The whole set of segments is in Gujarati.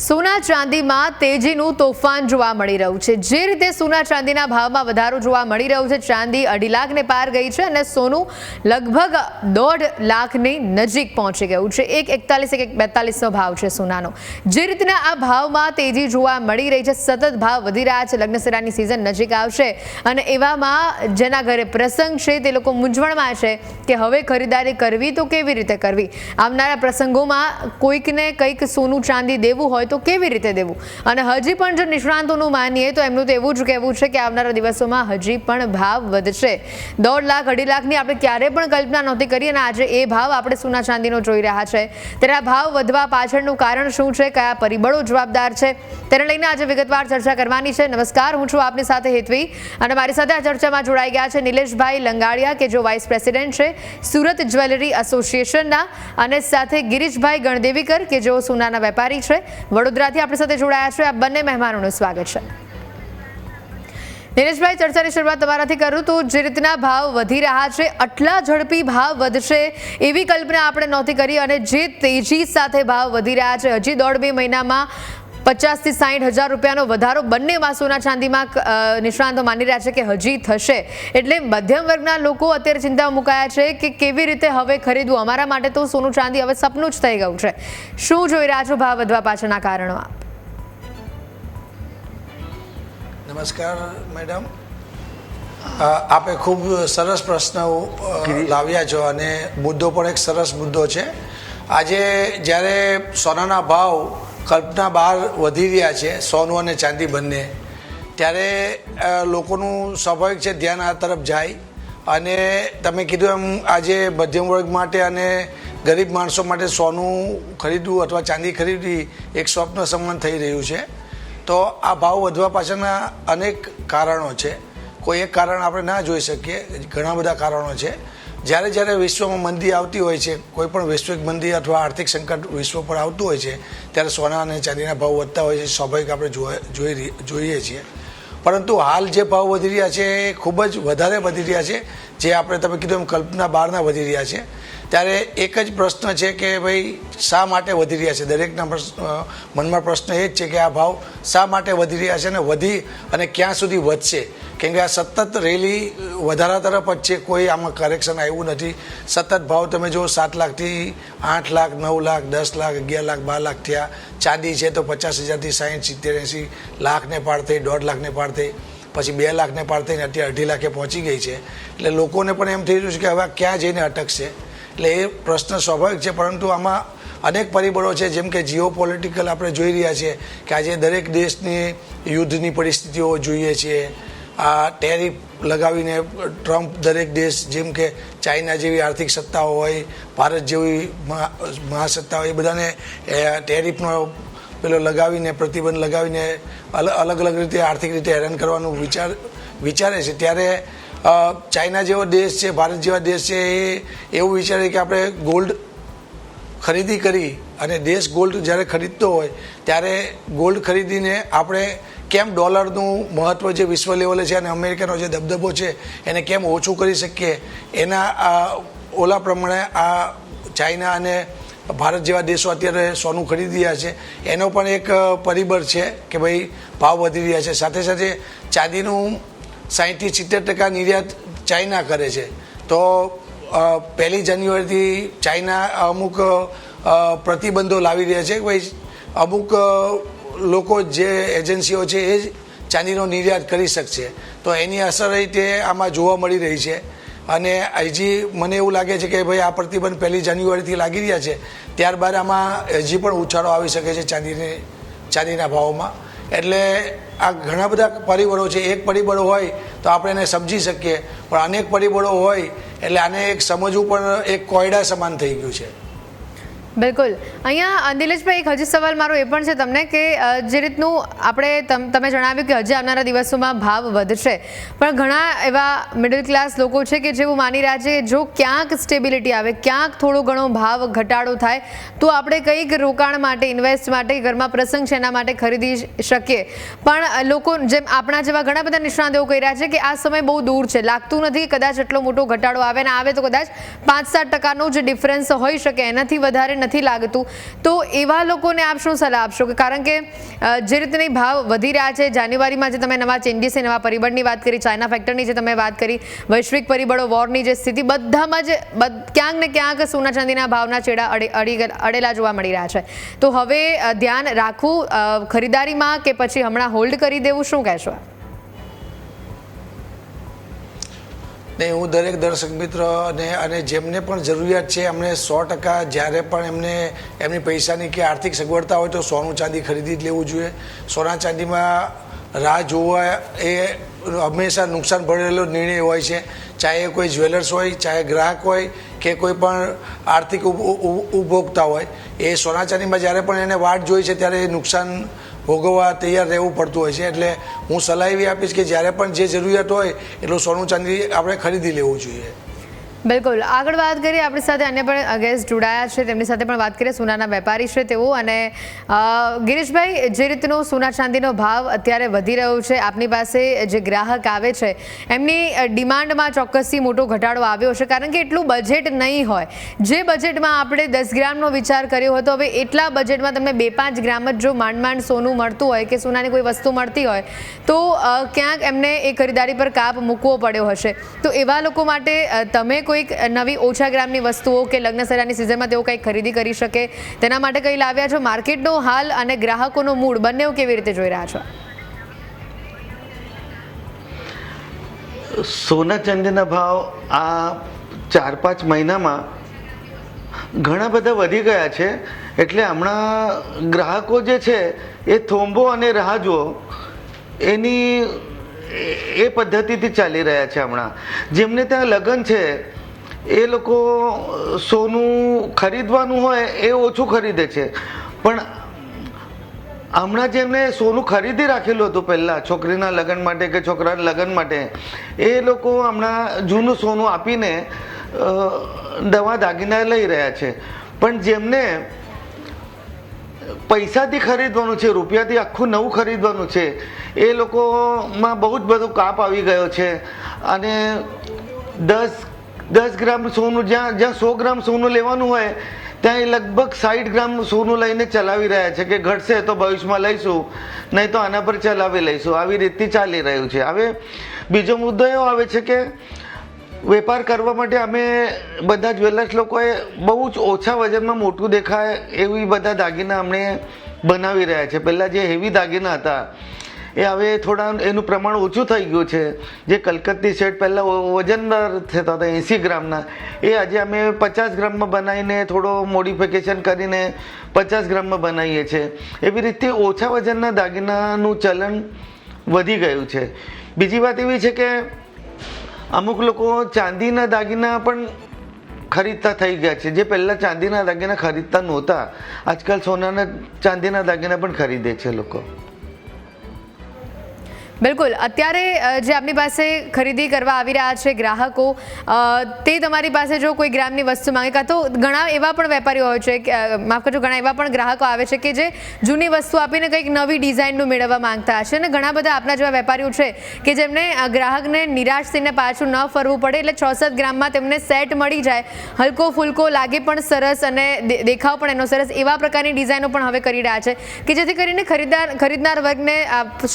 સોના ચાંદીમાં તેજીનું તોફાન જોવા મળી રહ્યું છે. જે રીતે સોના ચાંદીના ભાવમાં વધારો જોવા મળી રહ્યો છે, ચાંદી અઢી લાખને પાર ગઈ છે અને સોનું લગભગ દોઢ લાખની નજીક પહોંચી ગયું છે. એક એકતાલીસ, એક બેતાલીસનો ભાવ છે સોનાનો. જે રીતના આ ભાવમાં તેજી જોવા મળી રહી છે, સતત ભાવ વધી રહ્યા છે લગ્નસરાની સિઝન નજીક આવશે અને એવામાં જેના ઘરે પ્રસંગ છે તે લોકો મૂંઝવણમાં છે કે હવે ખરીદારી કરવી તો કેવી રીતે કરવી? આવનારા પ્રસંગોમાં કોઈકને કંઈક સોનું ચાંદી દેવું હોય તો કેવી રીતે દેવું? અને હજી પણ જો નિષ્ણાંતોનું માનીએ તો એમનું તો એવું જ કહેવું છે કે આવનારા દિવસોમાં હજી પણ ભાવ વધશે. દોઢ લાખ, અઢી લાખની આપણે ક્યારે પણ કલ્પના નહોતી કરી અને આજે એ ભાવ આપણે સોના ચાંદીનો જોઈ રહ્યા છે. આ ભાવ વધવા પાછળનું કારણ શું છે? કયા પરિબળો જવાબદાર છે? તેને લઈને આજે વિગતવાર ચર્ચા કરવાની છે. નમસ્કાર, હું છું આપની સાથે હેતવી અને મારી સાથે આ ચર્ચામાં જોડાઈ ગયા છે નિલેશભાઈ લંગાડિયા કે જો વાઇસ પ્રેસિડેન્ટ છે સુરત જ્વેલરી એસોસિએશનના અને સાથે ગિરીશભાઈ ગણદેવીકર કે જેઓ સોનાના વેપારી છે. વડોદરાથી આપણી સાથે જોડાયા છે. આ બંને મહેમાનોનું સ્વાગત છે. નિલેશભાઈ, ચર્ચાની શરૂઆત તમારાથી કરું તો જે રીતના ભાવ વધી રહ્યા છે, આટલા ઝડપી ભાવ વધશે એવી કલ્પના આપણે નહોતી કરી અને જે તેજી સાથે ભાવ વધી રહ્યા છે, હજી દોઢ બે મહિનામાં પચાસથી સાઠ હજાર રૂપિયાનો વધારો બંને માસોના ચાંદીમાં નિષ્ણાંતો માની રહ્યા છે કે હજી થશે. એટલે મધ્યમ વર્ગના લોકો અત્યારે ચિંતામાં મુકાયા છે કે કેવી રીતે હવે ખરીદવું? અમારા માટે તો સોનું ચાંદી હવે સપનું જ થઈ ગયું છે. શું જોઈ રહ્યા છો ભાવ વધવા પાછળના કારણો આપ? નમસ્કાર મેડમ. આપે ખૂબ સરસ પ્રશ્ન લાવ્યા છો અને મુદ્દો પણ એક સરસ મુદ્દો છે. આજે જ્યારે સોનાના ભાવ કલ્પના બહાર વધી રહ્યા છે, સોનું અને ચાંદી બંને. ત્યારે લોકોનું સ્વાભાવિક છે, ધ્યાન આ તરફ જાય. અને તમે કીધું એમ, આજે મધ્યમ વર્ગ માટે અને ગરીબ માણસો માટે સોનું ખરીદવું અથવા ચાંદી ખરીદવી એક સ્વપ્ન સમાન થઈ રહ્યું છે. તો આ ભાવ વધવા પાછળના અનેક કારણો છે. કોઈ એક કારણ આપણે ના જોઈ શકીએ, ઘણા બધા કારણો છે. જ્યારે જ્યારે વિશ્વમાં મંદી આવતી હોય છે, કોઈ પણ વૈશ્વિક મંદી અથવા આર્થિક સંકટ વિશ્વ પર આવતું હોય છે, ત્યારે સોના અને ચાંદીના ભાવ વધતા હોય છે, સ્વાભાવિક આપણે જોઈ જોઈએ છીએ. પરંતુ હાલ જે ભાવ વધી રહ્યા છે એ ખૂબ જ વધારે વધી રહ્યા છે, જે આપણે તમે કીધું એમ કલ્પના બહારના વધી રહ્યા છે. ત્યારે એક જ પ્રશ્ન છે કે ભાઈ, શા માટે વધી રહ્યા છે? દરેકના મનમાં પ્રશ્ન એ જ છે કે આ ભાવ શા માટે વધી રહ્યા છે અને વધી અને ક્યાં સુધી વધશે? કેમ કે આ સતત રેલી વધારા તરફ જ છે, કોઈ આમાં કરેક્શન આવ્યું નથી. સતત ભાવ તમે જો સાત લાખથી આઠ લાખ, નવ લાખ, દસ લાખ, અગિયાર લાખ, બાર લાખ થયા. ચાંદી છે તો પચાસ હજારથી સાઠ સિત્તેર, એંસી લાખને પાર થઈ, દોઢ લાખને પાર થઈ. પછી બે લાખને પાર થઈને અત્યારે અઢી લાખે પહોંચી ગઈ છે. એટલે લોકોને પણ એમ થઈ રહ્યું છે કે હવે ક્યાં જઈને અટકશે? એટલે એ પ્રશ્ન સ્વાભાવિક છે, પરંતુ આમાં અનેક પરિબળો છે, જેમ કે જીઓ પોલિટિકલ આપણે જોઈ રહ્યા છીએ કે આજે દરેક દેશની યુદ્ધની પરિસ્થિતિઓ જોઈએ છીએ આ ટેરિફ લગાવીને ટ્રમ્પ દરેક દેશ જેમ કે ચાઇના જેવી આર્થિક સત્તાઓ હોય, ભારત જેવી મહાસત્તા હોય, એ બધાને ટેરિફનો પેલો લગાવીને, પ્રતિબંધ લગાવીને અલ- અલગ અલગ રીતે આર્થિક રીતે હેરાન કરવાનું વિચાર, વિચારે છે. ત્યારે ચાઇના જેવો દેશ છે, ભારત જેવા દેશ છે, એ એવું વિચારે કે આપણે ગોલ્ડ ખરીદી કરી અને દેશ ગોલ્ડ જ્યારે ખરીદતો હોય, ત્યારે ગોલ્ડ ખરીદીને આપણે કેમ ડોલરનું મહત્ત્વ જે વિશ્વ લેવલે છે અને અમેરિકાનો જે દબદબો છે, એને કેમ ઓછું કરી શકીએ? એના ઓલા પ્રમાણે આ ચાઇના અને ભારત જેવા દેશો અત્યારે સોનું ખરીદી રહ્યા છે. એનો પણ એક પરિબળ છે કે ભાઈ ભાવ વધી રહ્યા છે. સાથે સાથે ચાંદીનું સાહીઠથી સિત્તેર ટકા નિર્યાત ચાઇના કરે છે. તો પહેલી જાન્યુઆરીથી ચાઇના અમુક પ્રતિબંધો લાવી રહ્યા છે ભાઈ, અમુક લોકો જે એજન્સીઓ છે એ જ ચાંદીનો નિર્યાત કરી શકશે. તો એની અસર તે આમાં જોવા મળી રહી છે. અને હજી મને એવું લાગે છે કે ભાઈ આ પ્રતિબંધ પહેલી જાન્યુઆરીથી લાગી રહ્યા છે. ત્યારબાદ આમાં હજી પણ ઉછાળો આવી શકે છે ચાંદીની ચાંદીના ભાવોમાં. એટલે આ ઘણા બધા પરિબળો છે. એક પરિબળ હોય તો આપણે એને સમજી શકીએ. પણ અનેક પરિબળો હોય એટલે આને એક સમજવું પણ એક કોયડા સમાન થઈ ગયું છે. બિલકુલ. અહીંયા નિલેશભાઈ એક હજી સવાલ મારો એ પણ છે તમને કે જે રીતનું આપણે તમ- જણાવ્યું કે હજી આવનારા દિવસોમાં ભાવ વધશે. પણ ઘણા એવા મિડલ ક્લાસ લોકો છે કે જેવું માની રહ્યા છે, જો ક્યાંક સ્ટેબિલિટી આવે, ક્યાંક થોડો ઘણો ભાવ ઘટાડો થાય, તો આપણે કંઈક રોકાણ માટે ઇન્વેસ્ટ માટે, ઘરમાં પ્રસંગ છે એના માટે ખરીદી શકીએ. પણ લોકો જેમ આપણા જેવા ઘણા બધા નિષ્ણાત એવું કહી રહ્યા છે કે આ સમય બહુ દૂર છે, લાગતું નથી કદાચ એટલો મોટો ઘટાડો આવે ને આવે તો કદાચ પાંચ સાત ટકાનો જ ડિફરન્સ હોઈ શકે, એનાથી વધારે નથી લાગતું. તો એવા લોકોને આપ શું સલાહ આપશો? કે કારણ કે જે રીતની ભાવ વધી રહ્યા છે, જાન્યુઆરીમાં જે તમે નવા ચેન્જીસ નવા પરિબળની વાત કરી, ચાઇના ફેક્ટરની જે તમે વાત કરી, વૈશ્વિક પરિબળો, વોરની જે સ્થિતિ, બધામાં જ ક્યાંક ને ક્યાંક સોના ચાંદીના ભાવના છેડા અડી અડી અડેલા જોવા મળી રહ્યા છે. તો હવે ધ્યાન રાખવું ખરીદારીમાં કે પછી હમણાં હોલ્ડ કરી દેવું, શું કહેશો ને હું દરેક દર્શક મિત્ર અને જેમને પણ જરૂરિયાત છે, એમને સો ટકા જ્યારે પણ એમને, એમની પૈસાની કે આર્થિક સગવડતા હોય તો સોનું ચાંદી ખરીદી જ લેવું જોઈએ. સોના ચાંદીમાં રાહ જોવા એ હંમેશા નુકસાન ભરેલો નિર્ણય હોય છે. ચાહે કોઈ જ્વેલર્સ હોય, ચાહે ગ્રાહક હોય, કે કોઈ પણ આર્થિક ઉપ- ઉપ- ઉપભોક્તા હોય. એ સોના ચાંદીમાં જ્યારે પણ એને વાટ જોઈ છે, ત્યારે એ નુકસાન ભોગવવા તૈયાર રહેવું પડતું હોય છે. એટલે હું સલાહ એવી આપીશ કે જ્યારે પણ જે જરૂરિયાત હોય, એટલું સોનું ચાંદી આપણે ખરીદી લેવું જોઈએ. બિલકુલ. આગળ વાત કરીએ આપણી સાથે અન્ય પણ ગેસ્ટ જોડાયા છે. તેમની સાથે પણ વાત કરીએ. સોનાના વેપારી છે તેઓ અને ગિરીશભાઈ, જે રીતનો સોના ચાંદીનો ભાવ અત્યારે વધી રહ્યો છે, આપની પાસે જે ગ્રાહક આવે છે, એમની ડિમાન્ડમાં ચોક્કસથી મોટો ઘટાડો આવ્યો છે કારણ કે એટલું બજેટ નહીં હોય. જે બજેટમાં આપણે દસ ગ્રામનો વિચાર કર્યો હતો, હવે એટલા બજેટમાં તમને બે પાંચ ગ્રામ જ જો માંડ માંડ સોનું મળતું હોય કે સોનાની કોઈ વસ્તુ મળતી હોય, તો ક્યાંક એમને એ ખરીદારી પર કાપ મૂકવો પડ્યો હશે. તો એવા લોકો માટે તમે કોઈક નવી ઓછા ગ્રામની વસ્તુઓ કે લગ્ન સરાની સિઝનમાં તેઓ કંઈક ખરીદી કરી શકે, તેના માટે કંઈ લાવ્યા છો? માર્કેટનો હાલ અને ગ્રાહકોનો મૂડ બંને કેવી રીતે જોઈ રહ્યા છો? સોના ચાંદીના ભાવ આ ચાર પાંચ મહિનામાં ઘણા બધા વધી ગયા છે. એટલે હમણાં ગ્રાહકો જે છે, એ થોંભો અને રાહ જુઓ. એની એ પદ્ધતિથી ચાલી રહ્યા છે હમણાં. જેમને ત્યાં લગ્ન છે એ લોકો સોનું ખરીદવાનું હોય એ ઓછું ખરીદે છે. પણ હમણાં જેમને સોનું ખરીદી રાખેલું હતું પહેલાં, છોકરીના લગ્ન માટે કે છોકરાના લગ્ન માટે, એ લોકો હમણાં જૂનું સોનું આપીને દવા દાગીના લઈ રહ્યા છે. પણ જેમને પૈસાથી ખરીદવાનું છે, રૂપિયાથી આખું નવું ખરીદવાનું છે, એ લોકોમાં બહુ જ બધો કાપ આવી ગયો છે. અને દસ દસ ગ્રામ સોનું, જ્યાં જ્યાં સો ગ્રામ સોનું લેવાનું હોય, ત્યાં એ લગભગ સાઠ ગ્રામ સોનું લઈને ચલાવી રહ્યા છે કે ઘટશે તો ભવિષ્યમાં લઈશું, નહીં તો આના પર ચલાવી લઈશું. આવી રીતથી ચાલી રહ્યું છે. હવે બીજો મુદ્દો એવો આવે છે કે વેપાર કરવા માટે અમે બધા જ્વેલર્સ લોકોએ બહુ જ ઓછા વજનમાં મોટું દેખાય એવી બધા દાગીના અમને બનાવી રહ્યા છે. પહેલાં જે હેવી દાગીના હતા એ હવે થોડા એનું પ્રમાણ ઓછું થઈ ગયું છે. જે કલકત્તી સેટ પહેલાં વજનદાર થતા હતા, એંસી ગ્રામના. એ આજે અમે પચાસ ગ્રામમાં બનાવીને થોડો મોડિફિકેશન કરીને પચાસ ગ્રામમાં બનાવીએ છીએ એવી રીતે ઓછા વજનના દાગીનાનું ચલણ વધી ગયું છે. બીજી વાત એવી છે કે અમુક લોકો ચાંદીના દાગીના પણ ખરીદતા થઈ ગયા છે. જે પહેલાં ચાંદીના દાગીના ખરીદતા નહોતા. આજકાલ સોનાના ચાંદીના દાગીના પણ ખરીદે છે લોકો. બિલકુલ. અત્યારે જે આપની પાસે ખરીદી કરવા આવી રહ્યા છે ગ્રાહકો તે તમારી પાસે જો કોઈ ગ્રામની વસ્તુ માંગે, કાં તો ઘણા એવા પણ વેપારીઓ હોય છે માફ કરજો, ઘણા એવા પણ ગ્રાહકો આવે છે કે જે જૂની વસ્તુ આપીને કંઈક નવી ડિઝાઇનનું મેળવવા માંગતા હશે. અને ઘણા બધા આપના જેવા વેપારીઓ છે કે જેમને ગ્રાહકને નિરાશ થઈને પાછું ન ફરવું પડે, એટલે છોસઠ ગ્રામમાં તેમને સેટ મળી જાય. હલકો ફુલકો લાગે પણ સરસ અને દેખાવ પણ એનો સરસ, એવા પ્રકારની ડિઝાઇનો પણ હવે કરી રહ્યા છે કે જેથી કરીને ખરીદદાર ખરીદનાર વર્ગને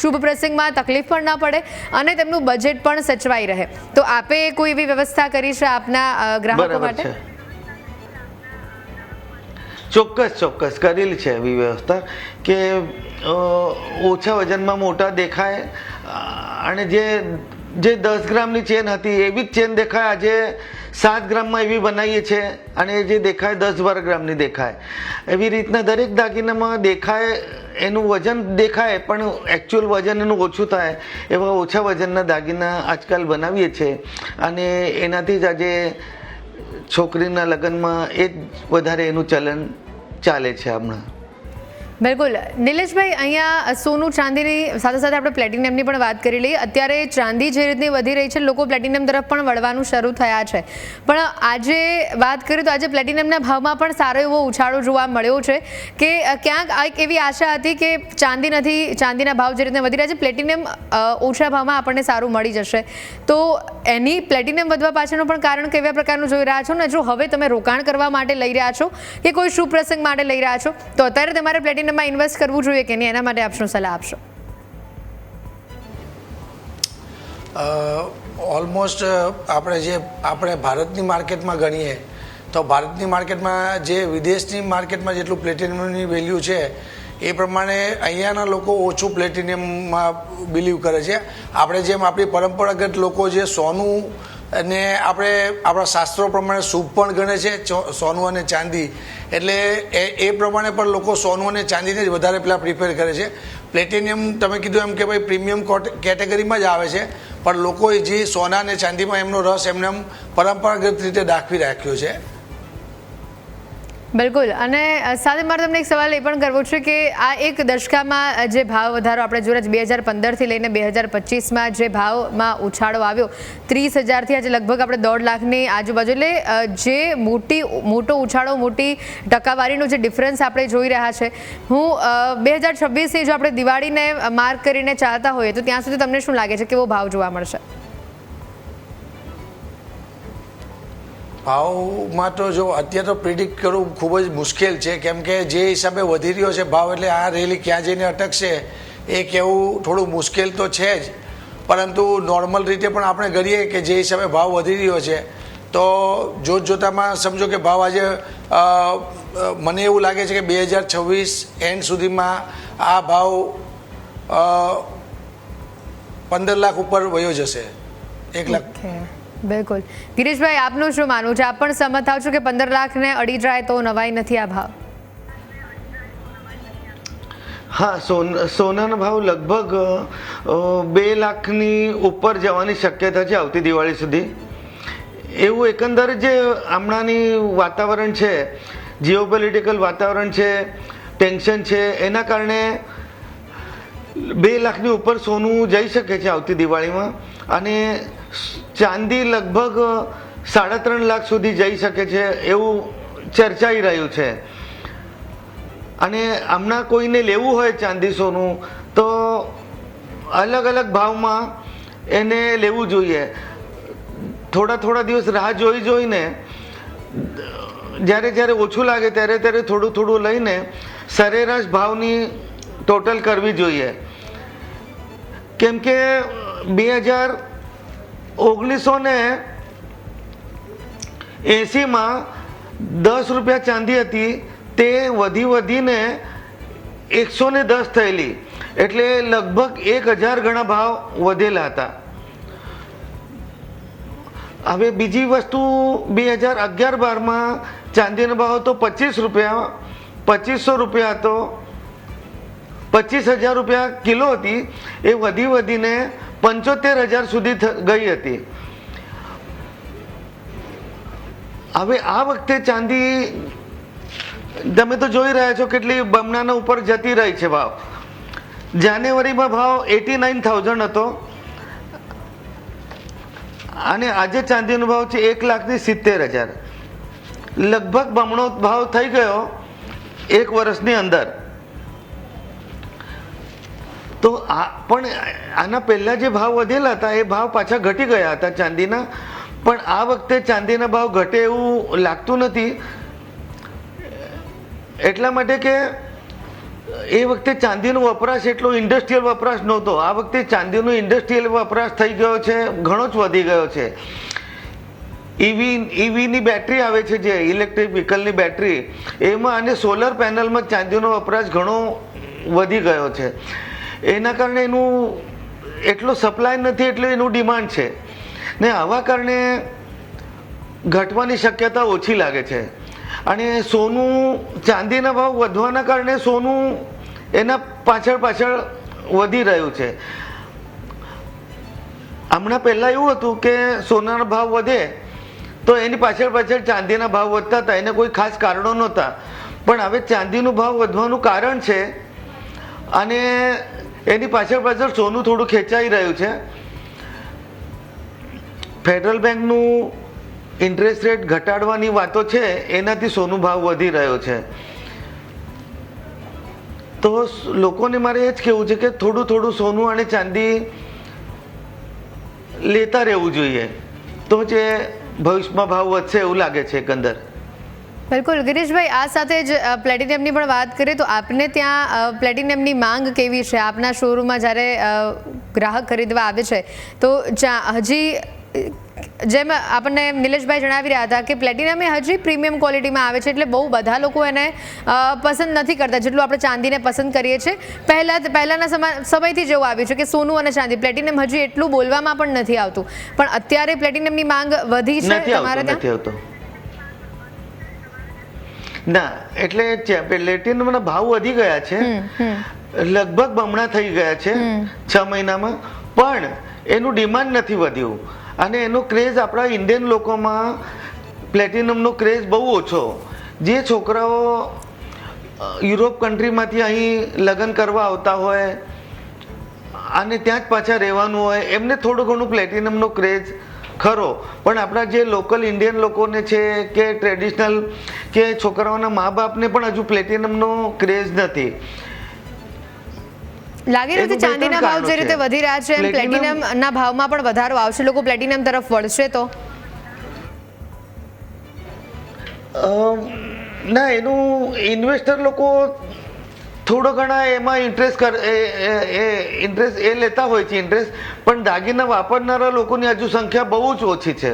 શુભ પ્રસંગમાં તકલીફ પણ ના પડે અને તેમનું બજેટ પણ સચવાઈ રહે. તો આપે કોઈ એવી વ્યવસ્થા કરી છે આપના ગ્રાહકો માટે? ચોક્કસ ચોક્કસ. કરેલી છે એવી વ્યવસ્થા કે ઓછા વજનમાં મોટા દેખાય અને જે જે દસ ગ્રામની ચેન હતી એવી જ ચેન દેખાય આજે સાત ગ્રામમાં એવી બનાવીએ છીએ અને એ જે દેખાય, દસ બાર ગ્રામની દેખાય. એવી રીતના દરેક દાગીનામાં દેખાય, એનું વજન દેખાય, પણ એકચ્યુઅલ વજન એનું ઓછું થાય એવા ઓછા વજનના દાગીના આજકાલ બનાવીએ છીએ. અને એનાથી જ આજે છોકરીના લગ્નમાં એ જ વધારે એનું ચલન ચાલે છે હમણાં. બિલકુલ. નિલેશભાઈ, અહીંયા સોનું ચાંદીની સાથે સાથે આપણે પ્લેટિનિયમની પણ વાત કરી લઈએ. અત્યારે ચાંદી જે રીતની વધી રહી છે, લોકો પ્લેટિનિયમ તરફ પણ વળવાનું શરૂ થયા છે. પણ આજે વાત કરીએ તો આજે પ્લેટિનિયમના ભાવમાં પણ સારો એવો ઉછાળો જોવા મળ્યો છે કે ક્યાંક એક એવી આશા હતી કે ચાંદી નથી, ચાંદીના ભાવ જે રીતે વધી રહ્યા છે પ્લેટિનિયમ ઓછા ભાવમાં આપણને સારું મળી જશે. તો એની પ્લેટિનિયમ વધવા પાછળનું પણ કારણ કેવા પ્રકારનું જોઈ રહ્યા છો? ને જો હવે તમે રોકાણ કરવા માટે લઈ રહ્યા છો કે કોઈ શુભ પ્રસંગ માટે લઈ રહ્યા છો? તો અત્યારે તમારે પ્લેટિનિયમમાં ઇન્વેસ્ટ કરવું જોઈએ કે નહીં? એના માટે આપ શું સલાહ આપશો? ઓલમોસ્ટ આપણે જે, આપણે ભારતની માર્કેટમાં ગણીએ, તો ભારતની માર્કેટમાં જે વિદેશની માર્કેટમાં જેટલું પ્લેટિનિયમની વેલ્યુ છે, એ પ્રમાણે અહીંયાના લોકો ઓછું પ્લેટિનિયમમાં બિલીવ કરે છે. આપણે જેમ આપણી પરંપરાગત લોકો જે સોનું અને આપણે આપણા શાસ્ત્રો પ્રમાણે શુભ પણ ગણે છે સોનું અને ચાંદી. એટલે એ એ પ્રમાણે પણ લોકો સોનું અને ચાંદીને જ વધારે પેલા પ્રિફેર કરે છે. પ્લેટિનિયમ તમે કીધું એમ કે ભાઈ પ્રીમિયમ કેટેગરીમાં જ આવે છે, પણ લોકોએ જે સોના અને ચાંદીમાં એમનો રસ એમને એમ પરંપરાગત રીતે દાખવી રાખ્યો છે. બિલકુલ. અને સાથે મારે તમને એક સવાલ એ પણ કરવો છે કે આ એક દશકામાં જે ભાવ વધારો આપણે જોઈએ બે હજાર પંદરથી લઈને બે હજાર પચીસમાં જે ભાવમાં ઉછાળો આવ્યો, ત્રીસ હજારથી આજે લગભગ આપણે દોઢ લાખની આજુબાજુ. એટલે જે મોટી, મોટો ઉછાળો, મોટી ટકાવારીનો જે ડિફરન્સ આપણે જોઈ રહ્યા છે, હું બે હજાર છવ્વીસથી જો આપણે દિવાળીને માર્ક કરીને ચાલતા હોઈએ, તો ત્યાં સુધી તમને શું લાગે છે? કેવો ભાવ જોવા મળશે? ભાવમાં તો જો અત્યારે તો પ્રિડિક્ટ કરવું ખૂબ જ મુશ્કેલ છે. કેમ કે જે હિસાબે વધી રહ્યો છે ભાવ એટલે આ રેલી ક્યાં જઈને અટકશે એ કહેવું થોડું મુશ્કેલ તો છે જ. પરંતુ નોર્મલ રીતે પણ આપણે કરીએ કે જે હિસાબે ભાવ વધી રહ્યો છે, તો જોત જોતામાં સમજો કે ભાવ આજે મને એવું લાગે છે કે બે હજાર છવ્વીસ એન્ડ સુધીમાં આ ભાવ પંદર લાખ ઉપર વયો જશે. એક લાખ બિલકુલ. ગિરીશભાઈ, આપનું શું માનવું છે? આપ પણ સહમત થાવ છો કે પંદર લાખને અડી જાય તો નવાઈ નથી આ ભાવ? હા, સોન, સોનાનો ભાવ લગભગ બે લાખની ઉપર જવાની શક્યતા છે આવતી દિવાળી સુધી. એવું એકંદર જે હમણાંની વાતાવરણ છે, જીઓપોલિટિકલ વાતાવરણ છે, ટેન્શન છે, એના કારણે બે લાખની ઉપર સોનું જઈ શકે છે આવતી દિવાળીમાં. અને ચાંદી લગભગ સાડા ત્રણ લાખ સુધી જઈ શકે છે એવું ચર્ચાઈ રહ્યું છે. અને હમણાં કોઈને લેવું હોય ચાંદી સોનું, તો અલગ અલગ ભાવમાં એને લેવું જોઈએ. થોડા થોડા દિવસ રાહ જોઈ જોઈને, જ્યારે જ્યારે ઓછું લાગે ત્યારે ત્યારે થોડું થોડું લઈને સરેરાશ ભાવની ટોટલ કરવી જોઈએ. કેમ કે બે હજાર ઓગણીસો ને એંસીમાં દસ રૂપિયા ચાંદી હતી, તે વધી વધીને એકસો ને દસ થયેલી. એટલે લગભગ એક હજાર ગણા ભાવ વધેલા હતા. હવે બીજી વસ્તુ, બે હજાર અગિયાર બારમાં ચાંદીનો ભાવ હતો પચીસ રૂપિયા, પચીસો રૂપિયા હતો, પચીસ હજાર રૂપિયા કિલો હતી. એ વધી વધીને પંચોતેર હજાર સુધી ગઈ હતી. હવે આ વખતે ચાંદી, તમે તો જોઈ રહ્યા છો કેટલી બમણાના ઉપર જતી રહી છે ભાવ જાન્યુઆરીમાં ભાવ એટી નાઇન થાઉઝન્ડ હતો. અને આજે ચાંદીનો ભાવ છે એક લાખની સિત્તેર હજાર. લગભગ બમણો ભાવ થઈ ગયો એક વર્ષની અંદર. તો આ પણ આના પહેલા જે ભાવ વધેલા હતા, એ ભાવ પાછા ઘટી ગયા હતા ચાંદીના. પણ આ વખતે ચાંદીના ભાવ ઘટે એવું લાગતું નથી. એટલા માટે કે એ વખતે ચાંદીનો વપરાશ એટલો ઇન્ડસ્ટ્રીયલ વપરાશ નહોતો. આ વખતે ચાંદીનો ઇન્ડસ્ટ્રીયલ વપરાશ થઈ ગયો છે, ઘણો જ વધી ગયો છે. ઈવી ઈવીની બેટરી આવે છે જે, ઇલેક્ટ્રિક વ્હીકલની બેટરી, એમાં અને સોલર પેનલમાં ચાંદીનો વપરાશ ઘણો વધી ગયો છે. એના કારણે એનું એટલો સપ્લાય નથી, એટલે એનું ડિમાન્ડ છે. ને આવા કારણે ઘટવાની શક્યતા ઓછી લાગે છે. અને સોનું, ચાંદીના ભાવ વધવાના કારણે સોનું એના પાછળ પાછળ વધી રહ્યું છે. હમણાં પહેલાં એવું હતું કે સોનાનો ભાવ વધે, તો એની પાછળ પાછળ ચાંદીના ભાવ વધતા હતા. એને કોઈ ખાસ કારણો નહોતા. પણ હવે ચાંદીનો ભાવ વધવાનું કારણ છે. અને એની પાછળ પાછળ સોનું થોડું ખેંચાઈ રહ્યું છે. ફેડરલ બેંકનું ઇન્ટરેસ્ટ રેટ ઘટાડવાની વાતો છે, એનાથી સોનું ભાવ વધી રહ્યો છે. તો લોકોને મારે એ જ કહેવું છે કે થોડું થોડું સોનું અને ચાંદી લેતા રહેવું જોઈએ. તો જે ભવિષ્યમાં ભાવ વધશે એવું લાગે છે એકંદર. બિલકુલ. ગિરીશભાઈ આ સાથે જ પ્લેટિનિયમની પણ વાત કરીએ તો આપને ત્યાં પ્લેટિનિયમની માંગ કેવી છે? આપના શોરૂમમાં જ્યારે ગ્રાહક ખરીદવા આવે છે તો હજી જેમ આપણને નિલેશભાઈ જણાવી રહ્યા હતા કે પ્લેટિનમ એ હજી પ્રીમિયમ ક્વોલિટીમાં આવે છે એટલે બહુ બધા લોકો એને પસંદ નથી કરતા જેટલું આપણે ચાંદીને પસંદ કરીએ છીએ. પહેલાં પહેલાંના સમય સમયથી જેવું આવ્યું છે કે સોનું અને ચાંદી પ્લેટિનમ હજી એટલું બોલવામાં પણ નથી આવતું. પણ અત્યારે પ્લેટિનમની માંગ વધી છે તમારે ત્યાં? ના એટલે પ્લેટિનમના ભાવ વધી ગયા છે. લગભગ બમણા થઈ ગયા છે છ મહિનામાં. પણ એનું ડિમાન્ડ નથી વધ્યું. અને એનો ક્રેઝ આપણા ઇન્ડિયન લોકોમાં પ્લેટિનમનો ક્રેઝ બહુ ઓછો. જે છોકરાઓ યુરોપ કન્ટ્રીમાંથી અહીં લગ્ન કરવા આવતા હોય અને ત્યાં જ પાછા રહેવાનું હોય એમને થોડું ઘણું પ્લેટિનમનો ક્રેઝ ખરો. પણ આપણા જે લોકલ ઇન્ડિયન લોકોને છે કે ટ્રેડિશનલ કે છોકરાઓના મા બાપને પણ હજુ પ્લેટિનમનો ક્રેઝ નથી. લાગી રહ્યું છે ચાંદીના ભાવ જે રીતે વધી રહ્યા છે એમ Platinum- પ્લેટિનમ ના ભાવમાં પણ વધારો આવશે લોકો પ્લેટિનમ તરફ વળશે તો? ના એનું ઇન્વેસ્ટર લોકો થોડો ઘણા એમાં ઇન્ટરેસ્ટ કર એ ઇન્ટરેસ્ટ એ લેતા હોય છે ઇન્ટરેસ્ટ પણ દાગીના વાપરનારા લોકોની હજુ સંખ્યા બહુ જ ઓછી છે.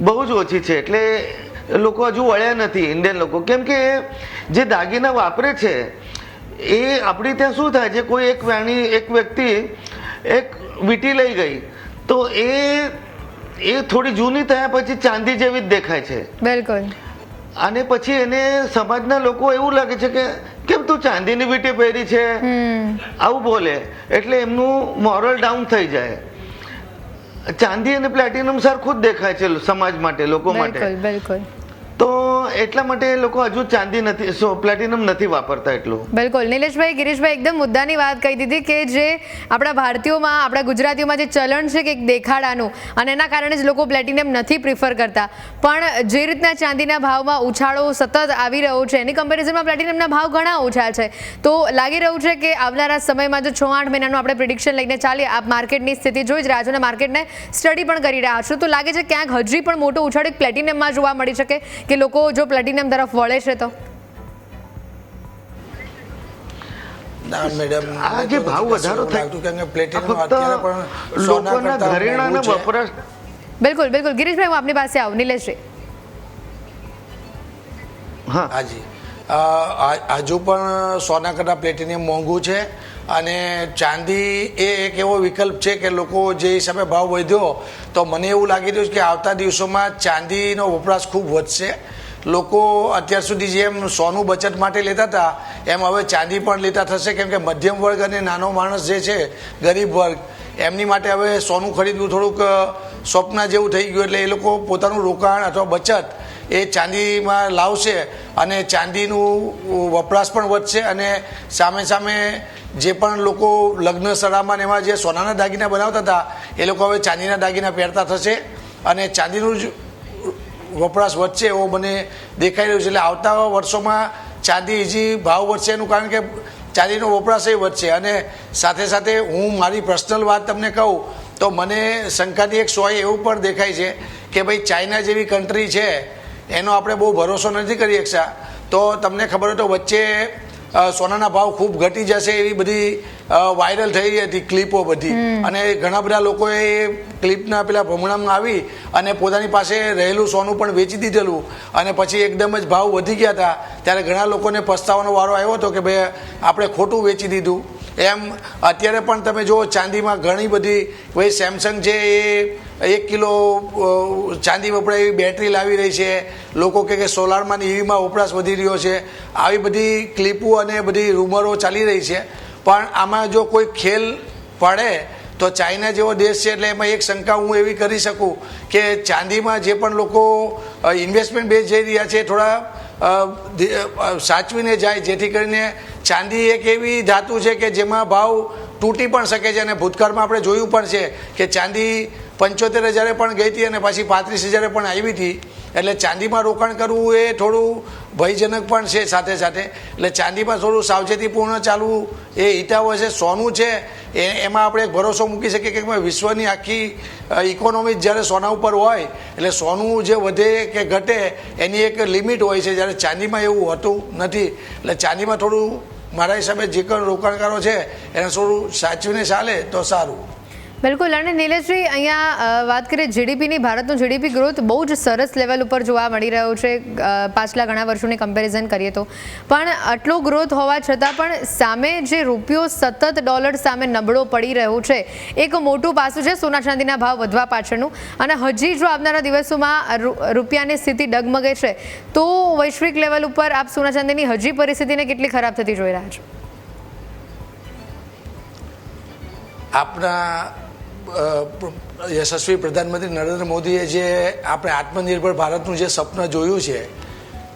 બહુ જ ઓછી છે એટલે લોકો હજુ વળ્યા નથી ઇન્ડિયન લોકો. કેમ કે જે દાગીના વાપરે છે એ આપણી ત્યાં શું થાય છે કોઈ એક વાણી એક વ્યક્તિ એક વીંટી લઈ ગઈ તો એ એ થોડી જૂની થયા પછી ચાંદી જેવી જ દેખાય છે. બિલકુલ. અને પછી એને સમાજના લોકો એવું લાગે છે કે કેમ તું ચાંદીની વીંટી પહેરી છે? આવું બોલે એટલે એમનું મોરલ ડાઉન થઈ જાય. ચાંદી અને પ્લેટિનમ સરખું જ દેખાય છે સમાજ માટે લોકો માટે. બિલકુલ બિલકુલ. તો એટલા માટે લોકો હજુ ચાંદી નથી, સો પ્લેટિનમ નથી વાપરતા એટલું. બિલકુલ. નિલેશભાઈ, ગિરીશભાઈ એકદમ મુદ્દાની વાત કહી દીધી કે જે આપણા ભારતીયોમાં, આપણા ગુજરાતીઓમાં જે ચલણ છે કે એક દેખાડાનું, અને એના કારણે જ લોકો પ્લેટિનમ નથી પ્રિફર કરતા. પણ જે રીતના ચાંદીના ભાવમાં ઉછાળો સતત આવી રહ્યો છે, એની કમ્પેરિઝનમાં પ્લેટિનમના ભાવ ઘણા ઓછા છે. તો લાગી રહ્યું છે કે આવનારા સમયમાં જો છ આઠ મહિનાનું આપણે પ્રિડિક્શન લઈને ચાલીએ, આપ માર્કેટની સ્થિતિ જોઈ જ રહ્યા છો અને માર્કેટને સ્ટડી પણ કરી રહ્યા છો, તો લાગે છે ક્યાંક હજી પણ મોટો ઉછાળ એક પ્લેટિનમમાં જોવા મળી શકે. કે લોકો જો પ્લેટિનમ તરફ વળે છે તો? ના મેડમ આ જે ભાવ વધારો થાય કેમ કે પ્લેટિનમ અત્યારે પણ લોકોના ઘરેણાના વપરાશ બિલકુલ બિલકુલ. ગિરીશભાઈ હું આપની પાસે આવું નિલેશભાઈ હા. હાજી. હજુ પણ સોના કરતાં પ્લેટિનિયમ મોંઘું છે. અને ચાંદી એ એક એવો વિકલ્પ છે કે લોકો જે હિસાબે ભાવ વધ્યો, તો મને એવું લાગી રહ્યું છે કે આવતા દિવસોમાં ચાંદીનો વપરાશ ખૂબ વધશે. લોકો અત્યાર સુધી જેમ સોનું બચત માટે લેતા હતા, એમ હવે ચાંદી પણ લેતા થશે. કેમ કે મધ્યમ વર્ગ અને નાનો માણસ જે છે, ગરીબ વર્ગ, એમની માટે હવે સોનું ખરીદવું થોડુંક સ્વપ્ન જેવું થઈ ગયું એટલે એ લોકો પોતાનું રોકાણ અથવા બચત એ ચાંદીમાં લાવશે અને ચાંદીનું વપરાશ પણ વધશે અને સામે સામે જે પણ લોકો લગ્ન સરામાં એમાં જે સોનાના દાગીના બનાવતા હતા, એ લોકો હવે ચાંદીના દાગીના પહેરતા થશે અને ચાંદીનું જ વપરાશ વધશે એવો મને દેખાઈ રહ્યું છે. એટલે આવતા વર્ષોમાં ચાંદી હજી ભાવ વધશે એનું કારણ કે ચાંદીનો વપરાશ એ વધશે. અને સાથે સાથે હું મારી પર્સનલ વાત તમને કહું, તો મને શંકાની એક સોય એવું પણ દેખાય છે કે ભાઈ ચાઇના જેવી કન્ટ્રી છે, એનો આપણે બહુ ભરોસો નથી કરી શકતા. તો તમને ખબર હોય તો વચ્ચે સોનાના ભાવ ખૂબ ઘટી જશે એવી બધી વાયરલ થઈ રહી હતી ક્લિપો બધી. અને ઘણા બધા લોકોએ એ ક્લિપના પેલા ભમણામાં આવી અને પોતાની પાસે રહેલું સોનું પણ વેચી દીધેલું. અને પછી એકદમ જ ભાવ વધી ગયા હતા. ત્યારે ઘણા લોકોને પસ્તાવાનો વારો આવ્યો હતો કે ભાઈ આપણે ખોટું વેચી દીધું. એમ અત્યારે પણ તમે જુઓ, ચાંદીમાં ઘણી બધી, ભાઈ સેમસંગ છે એ એક કિલો ચાંદી વપરાય એવી બેટરી લાવી રહી છે. લોકો કે કે સોલારમાં ને ઈવીમાં વપરાશ વધી રહ્યો છે. આવી બધી ક્લિપો અને બધી રૂમરો ચાલી રહી છે. પણ આમાં જો કોઈ ખેલ પડે, તો ચાઇના જેવો દેશ છે એટલે એમાં એક શંકા હું એવી કરી શકું કે ચાંદીમાં જે પણ લોકો ઇન્વેસ્ટમેન્ટ બેઝ જઈ રહ્યા છે, થોડા સાચવીને જાય, જેથી કરીને ચાંદી એક એવી ધાતુ છે કે જેમાં ભાવ તૂટી પણ શકે છે અને ભૂતકાળમાં આપણે જોયું પણ છે કે ચાંદી પંચોતેર હજારે પણ ગઈ હતી અને પાછી પાંત્રીસ હજારે પણ આવી હતી. એટલે ચાંદીમાં રોકાણ કરવું એ થોડું ભયજનક પણ છે સાથે સાથે. એટલે ચાંદીમાં થોડું સાવચેતીપૂર્ણ ચાલવું એ હિતાવ છે, સોનું છે. એ એમાં આપણે ભરોસો મૂકી શકીએ કે વિશ્વની આખી ઇકોનોમી જ્યારે સોના ઉપર હોય, એટલે સોનું જે વધે કે ઘટે એની એક લિમિટ હોય છે. જ્યારે ચાંદીમાં એવું હોતું નથી. એટલે ચાંદીમાં થોડું મારા હિસાબે જે પણ રોકાણકારો છે, એને થોડું સાચવીને ચાલે તો સારું. બિલકુલ, અને નિલેશજી, અહીંયા વાત કરીએ જીડીપીની, ભારતનું જીડીપી ગ્રોથ બહુ જ સરસ લેવલ ઉપર જોવા મળી રહ્યો છે. પાછલા ઘણા વર્ષોની કમ્પેરિઝન કરીએ તો. પણ આટલો ગ્રોથ હોવા છતાં પણ સામે જે રૂપિયો સતત ડોલર સામે નબળો પડી રહ્યો છે, એક મોટું પાસું છે સોના ચાંદીના ભાવ વધવા પાછળનું. અને હજી જો આવનારા દિવસોમાં રૂપિયાની સ્થિતિ ડગમગે છે, તો વૈશ્વિક લેવલ ઉપર આપ સોના ચાંદીની હજી પરિસ્થિતિને કેટલી ખરાબ થતી જોઈ રહ્યા છો? આપણા યશસ્વી પ્રધાનમંત્રી નરેન્દ્ર મોદીએ જે આપણે આત્મનિર્ભર ભારતનું જે સ્વપ્ન જોયું છે,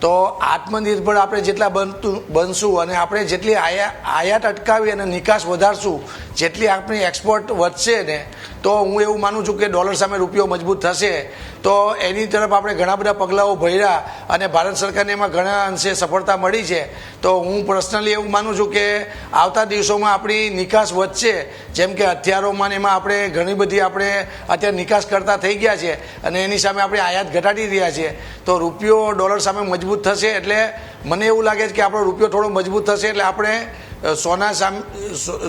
તો આત્મનિર્ભર આપણે જેટલા બનતું, બનશું અને આપણે જેટલી આયા, આયાત અટકાવી અને નિકાસ વધારશું, જેટલી આપણી એક્સપોર્ટ વધશે ને તો હું એવું માનું છું કે ડોલર સામે રૂપિયો મજબૂત થશે. તો એની તરફ આપણે ઘણા બધા પગલાઓ ભર્યા અને ભારત સરકારને એમાં ઘણા અંશે સફળતા મળી છે. તો હું પર્સનલી એવું માનું છું કે આવતા દિવસોમાં આપણી નિકાસ વધશે. જેમ કે હથિયારોમાં એમાં આપણે ઘણી બધી આપણે અત્યારે નિકાસ કરતા થઈ ગયા છે અને એની સામે આપણે આયાત ઘટાડી રહ્યા છીએ તો રૂપિયો ડોલર સામે મજબૂત થશે એટલે મને એવું લાગે છે કે આપણો રૂપિયો થોડો મજબૂત થશે એટલે આપણે સોના સામ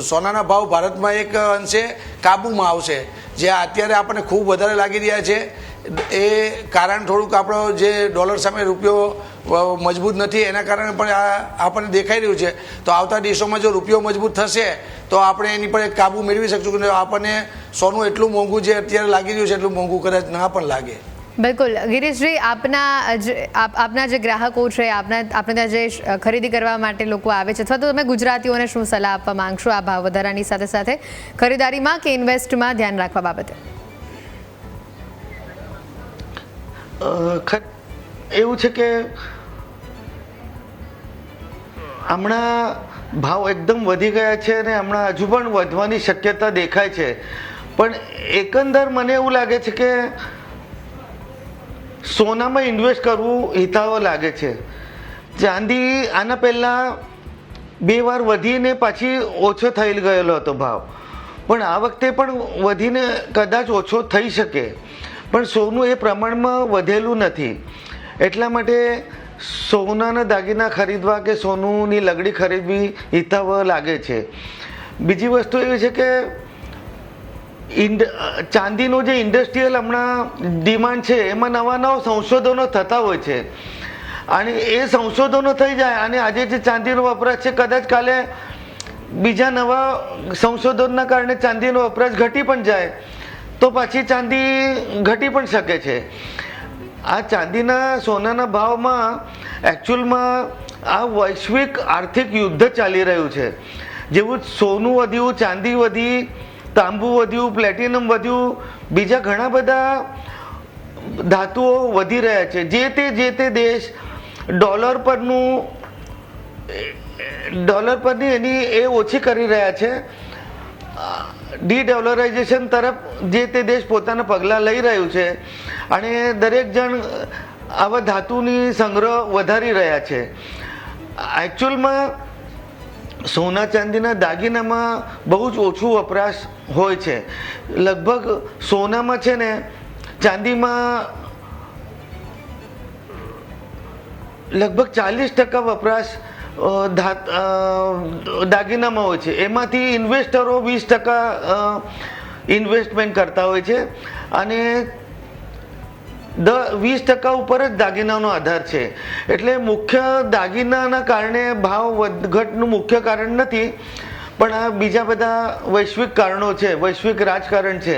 સોનાના ભાવ ભારતમાં એક અંશે કાબૂમાં આવશે. જે અત્યારે આપણને ખૂબ વધારે લાગી રહ્યા છે. એ કારણ થોડુંક આપણો જે ડોલર સામે રૂપિયો મજબૂત નથી, એના કારણે પણ આ આપણને દેખાઈ રહ્યું છે. તો આવતા દિવસોમાં જો રૂપિયો મજબૂત થશે, તો આપણે એની પર એક કાબુ મેળવી શકશું કે આપણને સોનું એટલું મોંઘું જે અત્યારે લાગી રહ્યું છે, એટલું મોંઘું કદાચ ના પણ લાગે. બિલકુલ. ગિરીશજી, આપના આપના જે ગ્રાહકો છે, આપના આપણે ત્યાં જે ખરીદી કરવા માટે લોકો આવે છે અથવા તો તમે ગુજરાતીઓને શું સલાહ આપવા માંગશો? આ ભાવ વધારાની સાથે સાથે ખરીદારીમાં કે ઇન્વેસ્ટમાં ધ્યાન રાખવા બાબતે? એવું છે કે હમણાં ભાવ એકદમ વધી ગયા છે અને હમણાં હજુ પણ વધવાની શક્યતા દેખાય છે. પણ એકંદર મને એવું લાગે છે કે સોનામાં ઇન્વેસ્ટ કરવું હિતાવ લાગે છે. ચાંદી આના પહેલાં બે વાર વધીને પાછી ઓછો થઈ ગયેલો હતો ભાવ. પણ આ વખતે પણ વધીને કદાચ ઓછો થઈ શકે. પણ સોનું એ પ્રમાણમાં વધેલું નથી. એટલા માટે સોનાના દાગીના ખરીદવા કે સોનુની લગડી ખરીદવી હિતાવહ લાગે છે. બીજી વસ્તુ એવી છે કે ચાંદીનું જે ઇન્ડસ્ટ્રીયલ હમણાં ડિમાન્ડ છે, એમાં નવા નવા સંશોધનો થતા હોય છે. અને એ સંશોધનો થઈ જાય અને આજે જે ચાંદીનો વપરાશ છે, કદાચ કાલે બીજા નવા સંશોધનના કારણે ચાંદીનો વપરાશ ઘટી પણ જાય, તો પાછી ચાંદી ઘટી પણ શકે છે. આ ચાંદીના સોનાના ભાવમાં એકચ્યુઅલમાં આ વૈશ્વિક આર્થિક યુદ્ધ ચાલી રહ્યું છે. જેવું સોનું વધ્યું, ચાંદી વધી તાંબુ વધ્યું પ્લેટિનમ વધ્યું, બીજા ઘણા બધા ધાતુઓ વધી રહ્યા છે. જે તે જે તે દેશ ડોલર પરનું, ડોલર પરની એની એ ઓછી કરી રહ્યા છે. ડી ડોલરાઇઝેશન તરફ જે તે દેશ પોતાના પગલાં લઈ રહ્યું છે અને દરેક જણ આવા ધાતુની સંગ્રહ વધારી રહ્યા છે. એકચ્યુઅલમાં સોના ચાંદીના દાગીનામાં બહુ જ ઓછું વપરાશ હોય છે. લગભગ સોનામાં છે ને, ચાંદીમાં લગભગ ચાલીસ ટકા વપરાશ દાગીનામાં હોય છે. એમાંથી ઇન્વેસ્ટરો વીસ ટકા ઇન્વેસ્ટમેન્ટ કરતા હોય છે. અને દ વીસ ટકા ઉપર જ દાગીનાનો આધાર છે. એટલે મુખ્ય દાગીનાના કારણે ભાવ વધઘટનું મુખ્ય કારણ નથી પણ આ બીજા બધા વૈશ્વિક કારણો છે વૈશ્વિક રાજકારણ છે.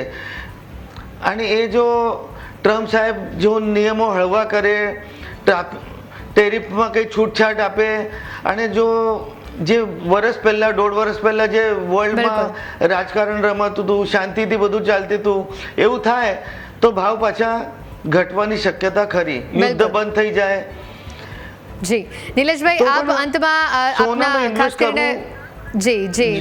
અને એ જો ટ્રમ્પ સાહેબ જો નિયમો હળવા કરે ટેરિફમાં કંઈ છૂટછાટ આપે અને જો જે વર્ષ પહેલા દોઢ વર્ષ પહેલા જે વર્લ્ડમાં રાજકારણ રમાતું હતું શાંતિથી બધું ચાલતું હતું એવું થાય તો ભાવ પાછા ઘટવાની શક્યતા ખરી. યુદ્ધ બંધ થઈ જાય. જી. નિલેશભાઈ આપ અંતમાં આપના ખાસ કરીને જી જી.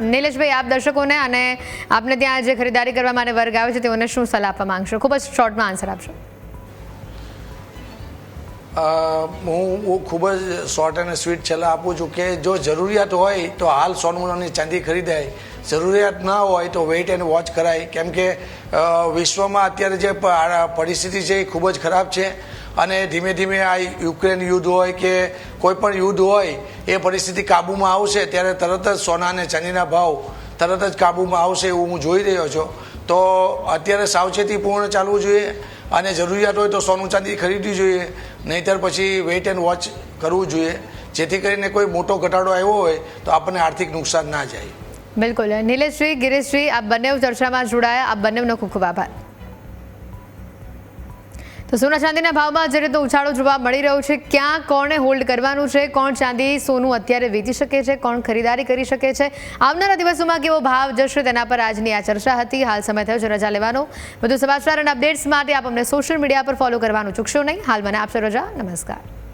નિલેશભાઈ આપ દર્શકોને અને આપને ત્યાં જે ખરીદારી કરવા માટે વર્ગ આવે છે તેઓને શું સલાહ આપવા માંગશો? ખૂબ જ શોર્ટમાં આન્સર આપશો. હું હું ખૂબ જ શોર્ટ અને સ્વીટ છેલ્લા આપું છું કે જો જરૂરિયાત હોય તો હાલ સોનું ચાંદી ખરીદાય. જરૂરિયાત ના હોય તો વેઇટ એન્ડ વોચ કરાય. કેમ કે વિશ્વમાં અત્યારે જે પરિસ્થિતિ છે એ ખૂબ જ ખરાબ છે. અને ધીમે ધીમે આ યુક્રેન યુદ્ધ હોય કે કોઈ પણ યુદ્ધ હોય, એ પરિસ્થિતિ કાબૂમાં આવશે ત્યારે તરત જ સોના અને ચાંદીના ભાવ તરત જ કાબૂમાં આવશે એવું હું જોઈ રહ્યો છું. તો અત્યારે સાવચેતીપૂર્ણ ચાલવું જોઈએ અને જરૂરિયાત હોય તો સોનું ચાંદી ખરીદવી જોઈએ. નહીંતર પછી વેઇટ એન્ડ વોચ કરવું જોઈએ. જેથી કરીને કોઈ મોટો ઘટાડો આવ્યો હોય તો આપણને આર્થિક નુકસાન ના જાય. બિલકુલ. નિલેશજી, ગિરીશજી, આપ બંને ચર્ચામાં જોડાયા. આપ બંનેનો ખૂબ ખૂબ આભાર. તો સોના ચાંદીના ભાવમાં જે રીતે ઉછાળો જોવા મળી રહ્યો છે, ક્યાં કોણે હોલ્ડ કરવાનું છે, કોણ ચાંદી સોનું અત્યારે વેચી શકે છે, કોણ ખરીદારી કરી શકે છે, આવનારા દિવસોમાં કેવો ભાવ જશે તેના પર આજની આ ચર્ચા હતી. હાલ સમય થયો છે, રજા લેવાનો. વધુ સમાચાર અને અપડેટ્સ માટે આપ અમને સોશિયલ મીડિયા પર ફોલો કરવાનું ચૂકશો નહીં. હાલ મને આપશો રજા. નમસ્કાર.